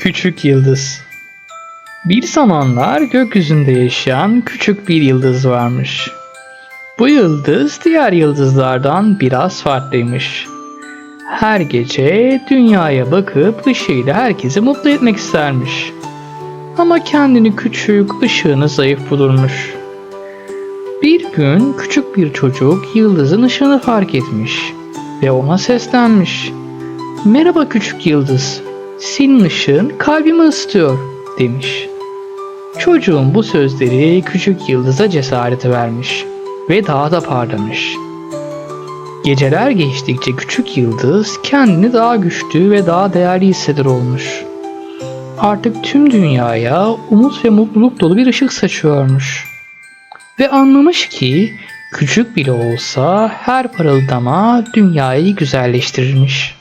Küçük Yıldız Bir zamanlar gökyüzünde yaşayan küçük bir yıldız varmış. Bu yıldız diğer yıldızlardan biraz farklıymış. Her gece dünyaya bakıp ışığıyla herkesi mutlu etmek istermiş. Ama kendini küçük, ışığını zayıf bulurmuş. Bir gün küçük bir çocuk yıldızın ışığını fark etmiş ve ona seslenmiş. Merhaba küçük yıldız, senin ışığın kalbimi ısıtıyor demiş. Çocuğun bu sözleri küçük yıldıza cesaret vermiş ve daha da parlamış. Geceler geçtikçe küçük yıldız kendini daha güçlü ve daha değerli hisseder olmuş. Artık tüm dünyaya umut ve mutluluk dolu bir ışık saçıyormuş. Ve anlamış ki küçük bile olsa her parıldama dünyayı güzelleştirirmiş.